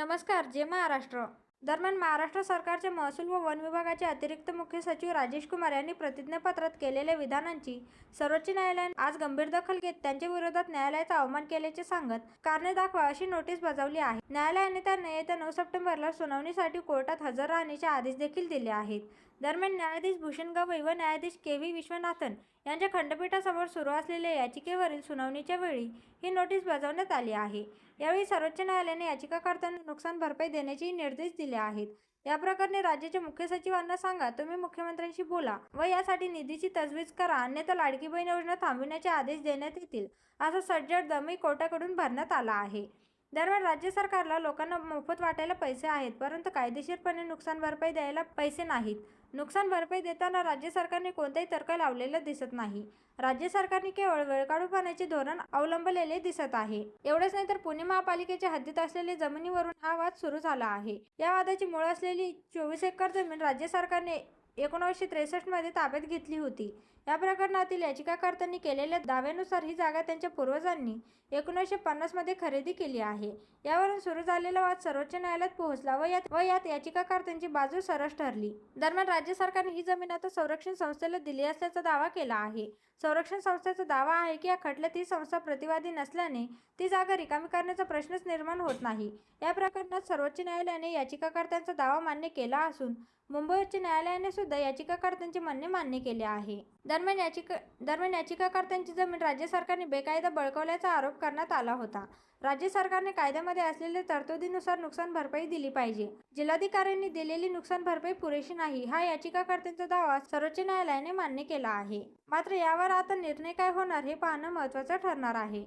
नमस्कार जे महाराष्ट्र. दरम्यान महाराष्ट्र सरकारचे महसूल व वन विभागाचे अतिरिक्त मुख्य सचिव राजेश कुमार यांनी प्रतिज्ञापत्रात केलेल्या विधानांची सर्वोच्च न्यायालयाने आज गंभीर दखल घेत त्यांच्या विरोधात न्यायालयाचा अवमान केल्याचे सांगत कारणे दाखवा अशी नोटीस बजावली आहे. न्यायालयाने त्यांना येत्या नऊ सप्टेंबरला सुनावणीसाठी कोर्टात हजर राहण्याचे आदेश देखील दिले आहेत. दरम्यान न्यायाधीश भूषण गवई व न्यायाधीश के व्ही विश्वनाथन यांच्या खंडपीठासमोर सुरू असलेल्या याचिकेवरील सुनावणीच्या वेळी ही नोटीस बजावण्यात आली आहे. यावेळी सर्वोच्च न्यायालयाने याचिकाकर्त्यांना नुकसान भरपाई देण्याचेही निर्देश दिले आहेत. या प्रकरणी राज्याच्या मुख्य सचिवांना सांगा तुम्ही मुख्यमंत्र्यांशी बोला व यासाठी निधीची तजवीज करा अन्यथा लाडकी बहीण योजना थांबविण्याचे आदेश देण्यात येतील असा सज्जड दमई कोर्टाकडून भरण्यात आला आहे. दरम्यान राज्य सरकारला लोकांना मोफत वाटायला पैसे आहेत परंतु कायदेशीरपणे नुकसान भरपाई द्यायला पैसे नाहीत. नुकसान भरपाई देताना राज्य सरकारने कोणताही तर्क लावलेला दिसत नाही. राज्य सरकारने केवळ वेळकाढूपणाचे धोरण अवलंबलेले दिसत आहे. एवढंच नाही तर पुणे महापालिकेच्या हद्दीत असलेल्या जमिनीवरून हा वाद सुरू झाला आहे. या वादाची मूळ असलेली चोवीस एकर जमीन राज्य सरकारने एकोणीसशे त्रेसष्टमध्ये ताब्यात घेतली होती. या प्रकरणातील याचिकाकर्त्यांनी केलेल्या दाव्यानुसार ही जागा त्यांच्या पूर्वजांनी एकोणीसशे पन्नासमध्ये खरेदी केली आहे. यावरून सुरू झालेला वाद सर्वोच्च न्यायालयात पोहोचला व यात व यात याचिकाकर्त्यांची बाजू सरस ठरली. दरम्यान राज्य सरकारने ही जमीन आता संरक्षण संस्थेला दिली असल्याचा दावा केला आहे. संरक्षण संस्थेचा दावा आहे की या खटल्यात ही संस्था प्रतिवादी नसल्याने ती जागा रिकामी करण्याचा प्रश्नच निर्माण होत नाही. या प्रकरणात सर्वोच्च न्यायालयाने याचिकाकर्त्यांचा दावा मान्य केला असून मुंबई उच्च न्यायालयाने सुद्धा याचिकाकर्त्यांचे म्हणणे मान्य केले आहे. दरम्यान याचिका दरम्यान याचिकाकर्त्यांची जमीन राज्य सरकारने बेकायदा बळकावल्याचा आरोप करण्यात आला होता. राज्य सरकारने कायद्यामध्ये असलेल्या तरतुदीनुसार नुकसान भरपाई दिली पाहिजे. जिल्हाधिकाऱ्यांनी दिलेली नुकसान भरपाई पुरेशी नाही हा याचिकाकर्त्यांचा दावा सर्वोच्च न्यायालयाने मान्य केला आहे. मात्र यावर आता निर्णय काय होणार हे पाहणं महत्त्वाचं ठरणार आहे.